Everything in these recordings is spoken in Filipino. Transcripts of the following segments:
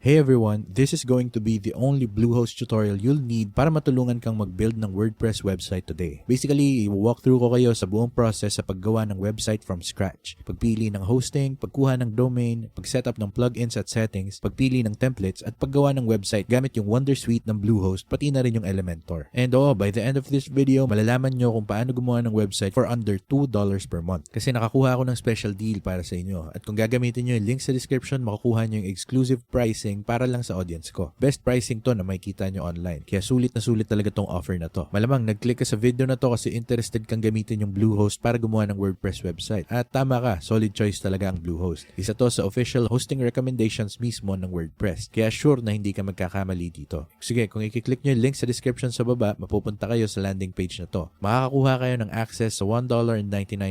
Hey everyone, this is going to be the only Bluehost tutorial you'll need para matulungan kang mag-build ng WordPress website today. Basically, i-walk through ko kayo sa buong process sa paggawa ng website from scratch. Pagpili ng hosting, pagkuha ng domain, pag-setup ng plugins at settings, pagpili ng templates, at paggawa ng website gamit yung Wondersuite ng Bluehost, pati na rin yung Elementor. And oo, by the end of this video, malalaman nyo kung paano gumawa ng website for under $2 per month. Kasi nakakuha ako ng special deal para sa inyo. At kung gagamitin nyo yung link sa description, makukuha nyo yung exclusive pricing para lang sa audience ko. Best pricing to na makikita nyo online. Kaya sulit na sulit talaga tong offer na to. Malamang nag-click ka sa video na to kasi interested kang gamitin yung Bluehost para gumawa ng WordPress website. At tama ka, solid choice talaga ang Bluehost. Isa to sa official hosting recommendations mismo ng WordPress. Kaya sure na hindi ka magkakamali dito. Sige, kung i-click nyo yung link sa description sa baba, mapupunta kayo sa landing page na to. Makakakuha kayo ng access sa $1.99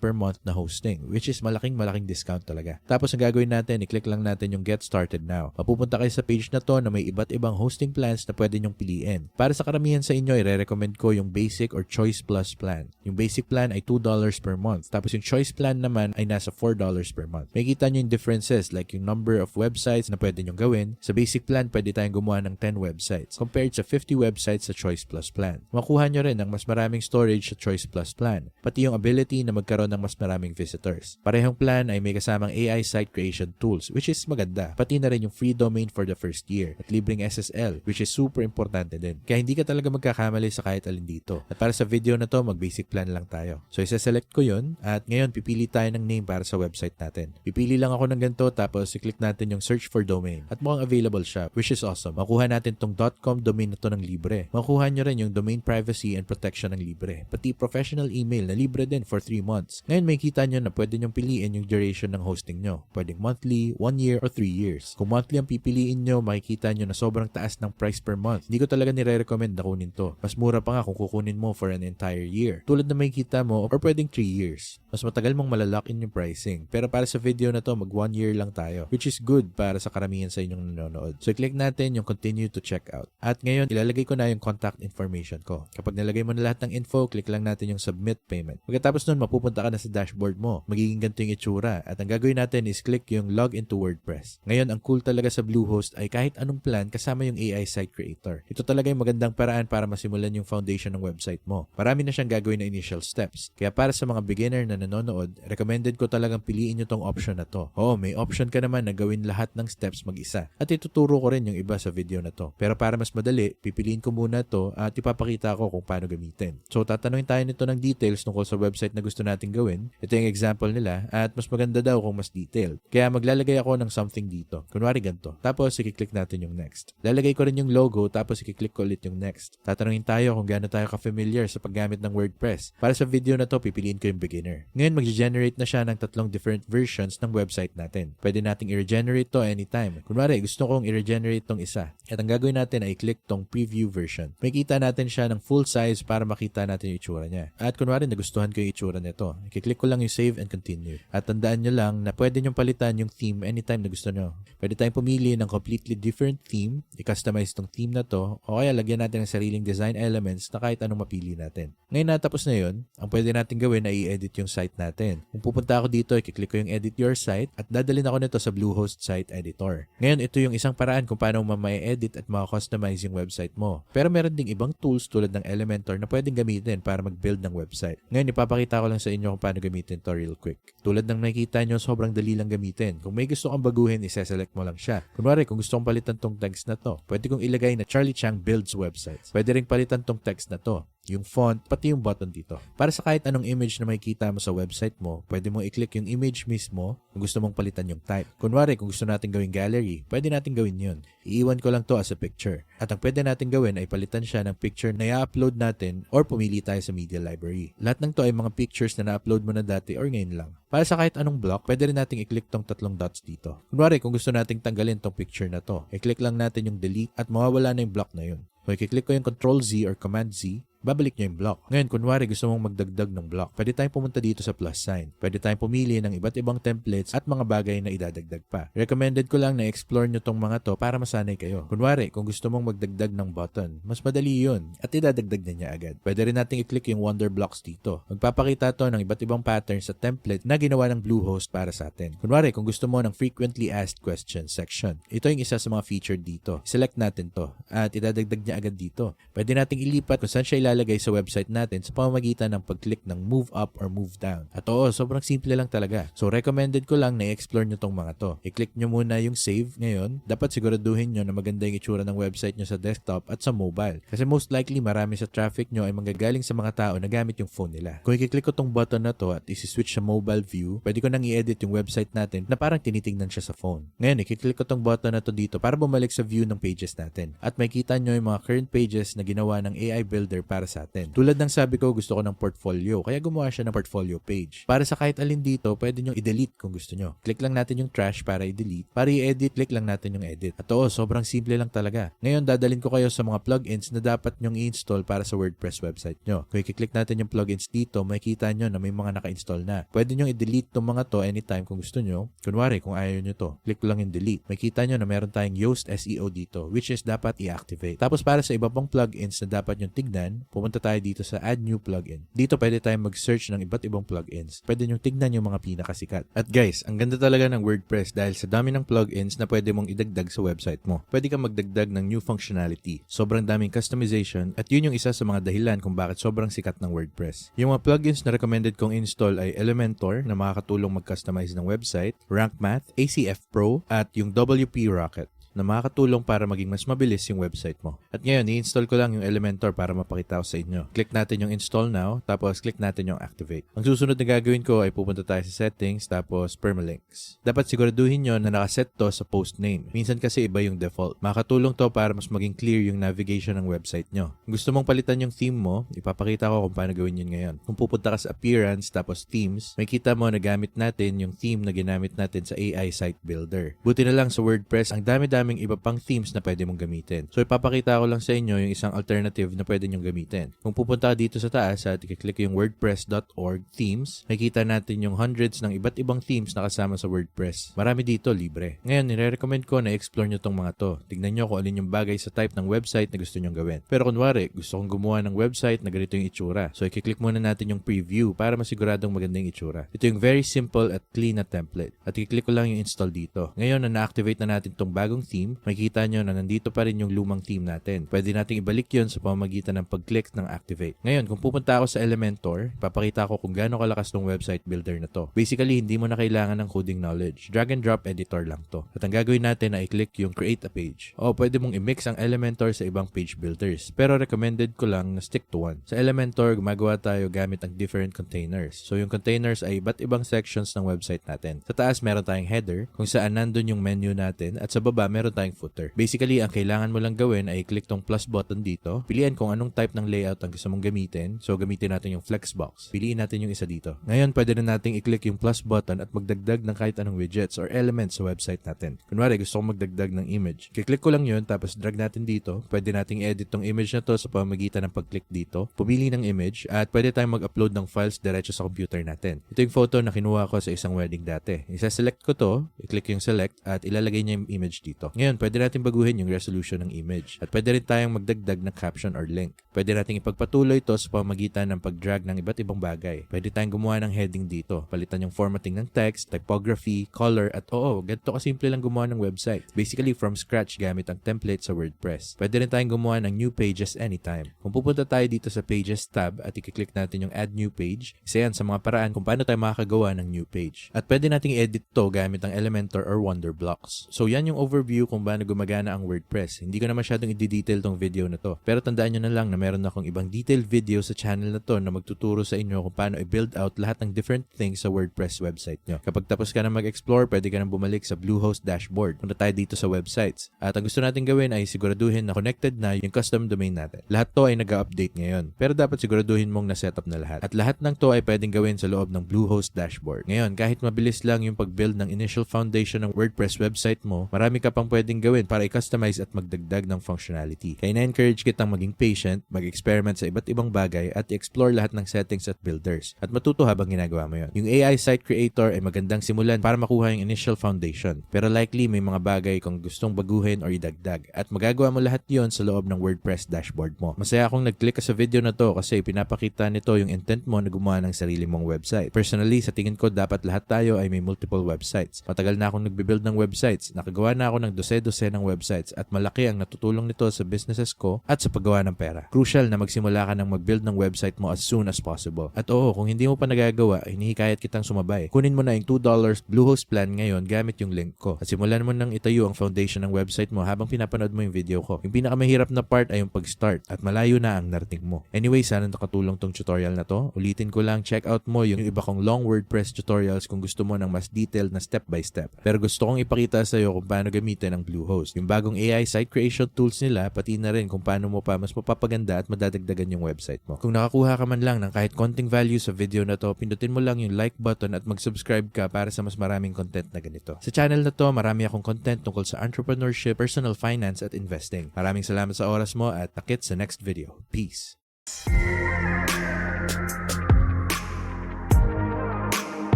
per month na hosting, which is malaking malaking discount talaga. Tapos ang gagawin natin, i-click lang natin yung get started now. Mapupunta kayo sa page na to na may iba't ibang hosting plans na pwede nyong piliin. Para sa karamihan sa inyo, i-recommend ko yung basic or choice plus plan. Yung basic plan ay $2 per month. Tapos yung choice plan naman ay nasa $4 per month. May kita nyo yung differences like yung number of websites na pwede nyong gawin. Sa basic plan, pwede tayong gumawa ng 10 websites compared sa 50 websites sa choice plus plan. Makuha nyo rin ng mas maraming storage sa choice plus plan. Pati yung ability na magkaroon ng mas maraming visitors. Parehong plan ay may kasamang AI site creation tools which is maganda. Pati na rin yung free domain for the first year at libreng SSL which is super importante din. Kaya hindi ka talaga magkakamali sa kahit alin dito. At para sa video na to, mag-basic plan lang tayo. So isa-select ko yun at ngayon pipili tayo ng name para sa website natin. Pipili lang ako ng ganito tapos i-click natin yung search for domain at mukhang available siya which is awesome. Makuha natin tong .com domain na to ng libre. Makuha nyo rin yung domain privacy and protection ng libre. Pati professional email na libre din for 3 months. Ngayon may kita nyo na pwede nyong piliin yung duration ng hosting nyo. Pwedeng monthly, 1 year, or 3 years. Kung monthly ang pipiliin nyo, makikita nyo na sobrang taas ng price per month. Hindi ko talaga nire-recommend na kunin to. Mas mura pa nga kung kukunin mo for an entire year. Tulad na makikita mo, or pwedeng 3 years. Mas matagal mong malalock in yung pricing. Pero para sa video na to, mag 1 year lang tayo. Which is good para sa karamihan sa inyong nanonood. So, click natin yung continue to check out. At ngayon, ilalagay ko na yung contact information ko. Kapag nilagay mo na lahat ng info, click lang natin yung submit payment. Pagkatapos nun, mapupunta ka na sa dashboard mo. Magiging ganito yung itsura. At ang gagawin natin is click yung log into WordPress. Ngayon, ang cool talaga sa Bluehost ay kahit anong plan kasama yung AI site creator. Ito talaga yung magandang paraan para masimulan yung foundation ng website mo. Marami na siyang gagawin na initial steps. Kaya para sa mga beginner na nanonood, recommended ko talagang piliin nyo tong option na to. Oo, may option ka naman na gawin lahat ng steps mag-isa. At ituturo ko rin yung iba sa video na to. Pero para mas madali, pipiliin ko muna to at ipapakita ko kung paano gamitin. So tatanungin tayo nito ng details tungkol sa website na gusto natin gawin. Ito yung example nila at mas maganda daw kung mas detailed. Kaya maglalagay ako ng something dito. Kunwari ganito. Tapos i-click natin yung next. Lalagay ko rin yung logo tapos i-click ko ulit yung next. Tatanungin tayo kung gaano tayo ka-familiar sa paggamit ng WordPress. Para sa video na to, pipiliin ko yung beginner. Ngayon mag-generate na siya ng tatlong different versions ng website natin. Pwede nating i-regenerate to anytime. Kunwari, gusto kong i-regenerate tong isa. At ang gagawin natin ay i-click tong preview version. May kita natin siya ng full size para makita natin yung itsura niya. At kunwari, nagustuhan ko yung itsura nito. I-click ko lang yung save and continue. At tandaan nyo lang na pwede nyo palitan yung theme anytime na gusto nyo. Pwede tayong pumili ng completely different theme, i-customize tong theme na to, o kaya lagyan natin ng sariling design elements na kahit anong mapili natin. Ngayon natapos na yun, ang pwede natin gawin ay i-edit yung site natin. Kung pupunta ako dito, i-click ko yung edit your site at dadalhin ako nito sa Bluehost Site Editor. Ngayon, ito yung isang paraan kung paano mo ma-edit at ma-customize yung website mo. Pero meron ding ibang tools tulad ng Elementor na pwedeng gamitin para mag-build ng website. Ngayon, ipapakita ko lang sa inyo kung paano gamitin to real quick. Tulad ng nakikita nyo, sobrang dali lang gamitin. Kung may gusto kang baguhin, isa-select mo lang siya. Kunwari, kung gusto kong palitan tong text na to, pwede kong ilagay na Charlie Chang builds websites. Pwede ring palitan tong text na to yung font, pati yung button dito. Para sa kahit anong image na makikita mo sa website mo, pwede mo i-click yung image mismo kung gusto mong palitan yung type. Kunwari, kung gusto natin gawing gallery, pwede natin gawin yun. Iiwan ko lang to as a picture. At ang pwede natin gawin ay palitan siya ng picture na i-upload natin or pumili tayo sa media library. Lahat ng to ay mga pictures na na-upload mo na dati or ngayon lang. Para sa kahit anong block, pwede rin nating i-click tong tatlong dots dito. Kunwari, kung gusto nating tanggalin tong picture na to, i-click lang natin yung delete at mawawala na yung block na yun. So, i-click ko yung Control Z or Command Z babalik nyo yung block. Ngayon, kunwari gusto mong magdagdag ng block, pwede tayong pumunta dito sa plus sign. Pwede tayong pumili ng iba't ibang templates at mga bagay na idadagdag pa. Recommended ko lang na explore nyo tong mga to para masanay kayo. Kunwari, kung gusto mong magdagdag ng button, mas madali yun at idadagdag na niya agad. Pwede rin nating i-click yung wonder blocks dito. Magpapakita to ng iba't ibang patterns sa template na ginawa ng Bluehost para sa atin. Kunwari, kung gusto mo ng frequently asked questions section, ito yung isa sa mga featured dito. Select natin to at idadagdag niya agad dito. Pwede nating ilipat kung saan siya ilalagay sa website natin sa pamamagitan ng pag-click ng move up or move down. At oo, sobrang simple lang talaga. So recommended ko lang na i-explore nyo tong mga to. I-click nyo muna yung save ngayon. Dapat siguraduhin nyo na maganda yung itsura ng website nyo sa desktop at sa mobile. Kasi most likely marami sa traffic nyo ay manggagaling sa mga tao na gamit yung phone nila. Kung i-click ko tong button na to at isi-switch sa mobile view, pwede ko nang i-edit yung website natin na parang tinitingnan siya sa phone. Ngayon, i-click ko tong button na to dito para bumalik sa view ng pages natin. At makikita nyo yung mga current pages na ginawa ng AI Builder para sa atin. Tulad ng sabi ko, gusto ko ng portfolio. Kaya gumawa siya ng portfolio page. Para sa kahit alin dito, pwede nyo i-delete kung gusto nyo. Click lang natin yung trash para i-delete. Para i-edit, click lang natin yung edit. At oo, sobrang simple lang talaga. Ngayon, dadalin ko kayo sa mga plugins na dapat nyong i-install para sa WordPress website nyo. Kung i-click natin yung plugins dito, makikita nyo na may mga naka-install na. Pwede nyong i-delete tong mga to anytime kung gusto nyo. Kunwari, kung ayaw nyo to, click lang yung delete. Makikita nyo na meron tayong Yoast SEO dito, which is dapat i-activate. Tapos para sa iba pang plugins na dapat nyong tignan, pumunta tayo dito sa Add New Plugin. Dito pwede tayong mag-search ng iba't ibang plugins. Pwede nyong tignan yung mga pinakasikat. At guys, ang ganda talaga ng WordPress dahil sa dami ng plugins na pwede mong idagdag sa website mo. Pwede kang magdagdag ng new functionality. Sobrang daming customization at yun yung isa sa mga dahilan kung bakit sobrang sikat ng WordPress. Yung mga plugins na recommended kong install ay Elementor na makakatulong mag-customize ng website, Rank Math, ACF Pro, at yung WP Rocket na makakatulong para maging mas mabilis yung website mo. At ngayon, i-install ko lang yung Elementor para mapakita ko sa inyo. Click natin yung install now, tapos click natin yung activate. Ang susunod na gagawin ko ay pupunta tayo sa settings, tapos permalinks. Dapat siguraduhin nyo na nakaset to sa post name. Minsan kasi iba yung default. Makakatulong to para mas maging clear yung navigation ng website nyo. Kung gusto mong palitan yung theme mo, ipapakita ko kung paano gawin yun ngayon. Kung pupunta ka sa appearance, tapos themes, makita mo na gamit natin yung theme na ginamit natin sa AI Site Builder. Buti na lang sa WordPress, ang dami-dami daming iba pang themes na pwede mong gamitin. So ipapakita ko lang sa inyo yung isang alternative na pwede nyong gamitin. Kung pupunta ka dito sa taas at i-click yung wordpress.org themes, makikita natin yung hundreds ng iba't ibang themes na kasama sa WordPress. Marami dito libre. Ngayon, nire-recommend ko na explore nyo tong mga to. Tignan nyo kung alin yung bagay sa type ng website na gusto nyong gawin. Pero kunwari, gusto kong gumawa ng website na ganito yung itsura. So i-click muna natin yung preview para masiguradong maganda yung itsura. Ito yung very simple at clean na template. At i-click ko lang yung install dito. Ngayon na na-activate na natin tong bagong theme, makikita nyo na nandito pa rin yung lumang theme natin. Pwede nating ibalik yon sa pamamagitan ng pag-click ng activate. Ngayon, kung pupunta ako sa Elementor, papakita ko kung gaano kalakas tong website builder na to. Basically, hindi mo na kailangan ng coding knowledge. Drag and drop editor lang to. At ang gagawin natin ay i-click yung create a page. O pwede mong i-mix ang Elementor sa ibang page builders. Pero recommended ko lang na stick to one. Sa Elementor, gumagawa tayo gamit ang different containers. So yung containers ay iba't ibang sections ng website natin. Sa taas, meron tayong header kung saan nandun yung menu natin at sa baba, meron tayong footer. Basically, ang kailangan mo lang gawin ay i-click tong plus button dito. Piliin kung anong type ng layout ang gusto mong gamitin. So, gamitin natin yung flexbox. Piliin natin yung isa dito. Ngayon, pwede na nating i-click yung plus button at magdagdag ng kahit anong widgets or elements sa website natin. Kunwari, gusto kong magdagdag ng image. Kiklik ko lang yun, tapos drag natin dito. Pwede nating edit tong image na to sa pamamagitan ng pag-click dito. Pumili ng image at pwede tayong mag-upload ng files diretso sa computer natin. Ito yung photo na kinuha ko sa isang wedding dati. Isa-select ko to, i-click yung select at ilalagay niya yung image dito. Ngayon, pwede natin baguhin yung resolution ng image. At pwede rin tayong magdagdag ng caption or link. Pwede nating ipagpatuloy to sa pamamagitan ng pag-drag ng iba't ibang bagay. Pwede tayong gumawa ng heading dito. Palitan yung formatting ng text, typography, color, at oo, ganito kasimple lang gumawa ng website. Basically, from scratch gamit ang template sa WordPress. Pwede rin tayong gumawa ng new pages anytime. Kung pupunta tayo dito sa Pages tab at i-click natin yung Add New Page, isa yan sa mga paraan kung paano tayo makakagawa ng new page. At pwede nating edit to gamit ang Elementor or Wonder Blocks. So yan yung overview kung paano gumagana ang WordPress. Hindi ko na masyadong i-detail tong video na to. Pero tandaan nyo na lang na meron akong ibang detailed video sa channel na to na magtuturo sa inyo kung paano i-build out lahat ng different things sa WordPress website nyo. Kapag tapos ka na mag-explore, pwede ka na bumalik sa Bluehost dashboard. Punta tayo dito sa websites. At ang gusto natin gawin ay siguraduhin na connected na yung custom domain natin. Lahat to ay nag-update ngayon. Pero dapat siguraduhin mong na-setup na lahat. At lahat ng to ay pwedeng gawin sa loob ng Bluehost dashboard. Ngayon, kahit mabilis lang yung pag-build ng initial foundation ng WordPress website mo, marami ka pang pwedeng gawin para i-customize at magdagdag ng functionality. Kaya na-encourage kitang maging patient, mag-experiment sa iba't ibang bagay at i-explore lahat ng settings at builders at matuto habang ginagawa mo yon. Yung AI site creator ay magandang simulan para makuha yung initial foundation. Pero likely may mga bagay kung gustong baguhin or idagdag at magagawa mo lahat yon sa loob ng WordPress dashboard mo. Masaya akong nag-click ka sa video na to kasi pinapakita nito yung intent mo na gumawa ng sarili mong website. Personally, sa tingin ko dapat lahat tayo ay may multiple websites. Matagal na akong nagbe-build ng websites. Nakagawa na ako ng dose-dose ng websites at malaki ang natutulong nito sa businesses ko at sa paggawa ng pera. Crucial na magsimula ka ng mag-build ng website mo as soon as possible. At oo, kung hindi mo pa nagagawa, hinihikayat kitang sumabay. Kunin mo na yung $2 Bluehost plan ngayon gamit yung link ko. At simulan mo nang itayo ang foundation ng website mo habang pinapanood mo yung video ko. Yung pinakamahirap na part ay yung pag-start at malayo na ang narating mo. Anyway, sana nakatulong tong tutorial na to. Ulitin ko lang, check out mo yung iba kong long WordPress tutorials kung gusto mo ng mas detailed na step by step. Pero gusto kong ipakita sa iyo kung paano gamitin ang Bluehost. Yung bagong AI site creation tools nila, pati na rin kung paano mo pa mas mapapaganda at madadagdagan yung website mo. Kung nakakuha ka man lang ng kahit konting value sa video na to, pindutin mo lang yung like button at mag-subscribe ka para sa mas maraming content na ganito. Sa channel na to, marami akong content tungkol sa entrepreneurship, personal finance at investing. Maraming salamat sa oras mo at takit sa next video. Peace!